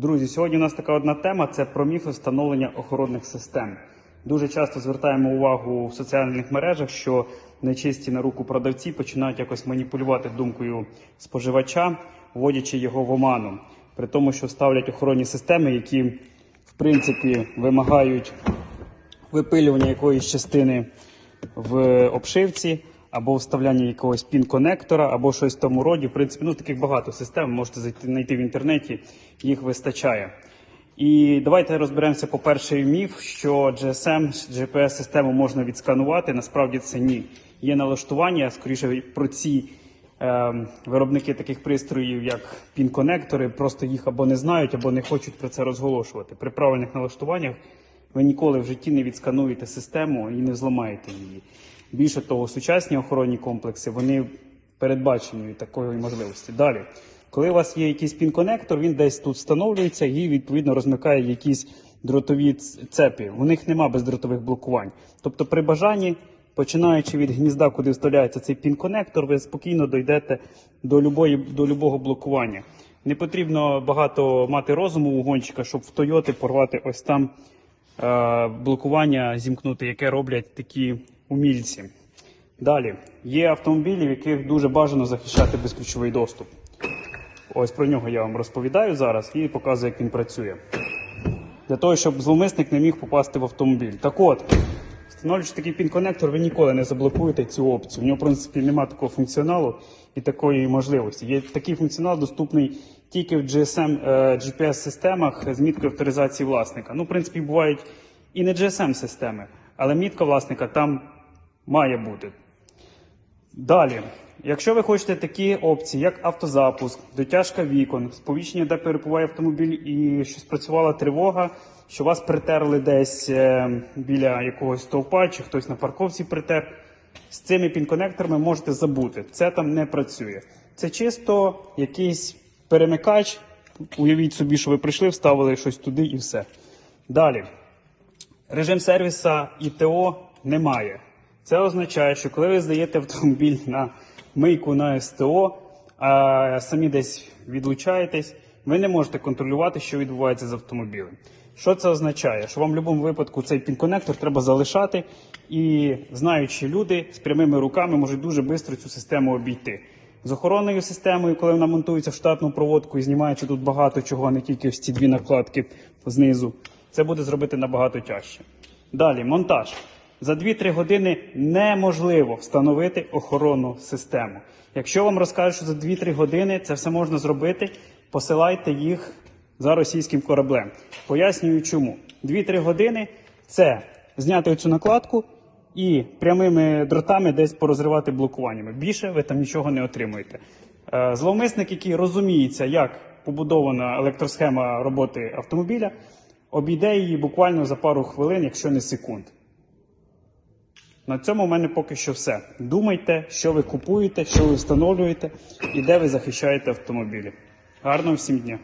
Друзі, сьогодні у нас така одна тема це про міфи встановлення охоронних систем. Дуже часто звертаємо увагу в соціальних мережах, що нечисті на руку продавці починають якось маніпулювати думкою споживача, вводячи його в оману, при тому, що ставлять охоронні системи, які в принципі вимагають випилювання якоїсь частини в обшивці, або вставляння якогось пін-конектора, або щось в тому роді. В принципі, ну таких багато систем можете знайти в інтернеті, їх вистачає. І давайте розберемося по перший міф, що GSM, GPS-систему можна відсканувати. Насправді це ні. Є налаштування, скоріше про ці е, виробники таких пристроїв, як пін-конектори, просто їх або не знають, або не хочуть про це розголошувати. При правильних налаштуваннях ви ніколи в житті не відскануєте систему і не зламаєте її. Більше того, сучасні охоронні комплекси вони передбачені такої можливості. Далі, коли у вас є якийсь пін-конектор, він десь тут встановлюється і відповідно розмикає якісь дротові цепі. У них нема бездротових блокувань. Тобто, при бажанні, починаючи від гнізда, куди вставляється цей пін-конектор, ви спокійно дійдете до любої до любого блокування. Не потрібно багато мати розуму у гонщика, щоб в Тойоти порвати ось там е, блокування зімкнути, яке роблять такі умільці. Далі є автомобілі, в яких дуже бажано захищати безключовий доступ. Ось про нього я вам розповідаю зараз і показую, як він працює. Для того, щоб зловмисник не міг попасти в автомобіль. Так от, встановлюючи такий пін-конектор, ви ніколи не заблокуєте цю опцію. В нього, в принципі, немає такого функціоналу і такої можливості. Є такий функціонал доступний тільки в GSM, е, GPS-системах з міткою авторизації власника. Ну, в принципі, бувають і не GSM-системи, але мітка власника там має бути. Далі, якщо ви хочете такі опції, як автозапуск, дотяжка вікон, сповіщення, де перебуває автомобіль, і що спрацювала тривога, що вас притерли десь е, біля якогось стовпа, чи хтось на парковці притер, з цими пін-конекторами можете забути. Це там не працює. Це чисто якийсь перемикач. Уявіть собі, що ви прийшли, вставили щось туди і все. Далі. Режим сервіса ІТО немає. Це означає, що коли ви здаєте автомобіль на мийку на СТО, а самі десь відлучаєтесь, ви не можете контролювати, що відбувається з автомобілем. Що це означає? Що вам в будь-якому випадку цей пін-конектор треба залишати, і знаючі люди з прямими руками можуть дуже швидко цю систему обійти. З охоронною системою, коли вона монтується в штатну проводку і знімається тут багато чого, а не тільки ось ці дві накладки знизу, це буде зробити набагато тяжче. Далі, монтаж. За 2-3 години неможливо встановити охоронну систему. Якщо вам розкажуть, що за 2-3 години це все можна зробити, посилайте їх за російським кораблем. Пояснюю чому. 2-3 години це зняти цю накладку і прямими дротами десь порозривати блокуваннями. Більше ви там нічого не отримуєте. Е, Зловмисник, який розуміється, як побудована електросхема роботи автомобіля, обійде її буквально за пару хвилин, якщо не секунд. На цьому в мене поки що все. Думайте, що ви купуєте, що ви встановлюєте і де ви захищаєте автомобілі. Гарного всім дня!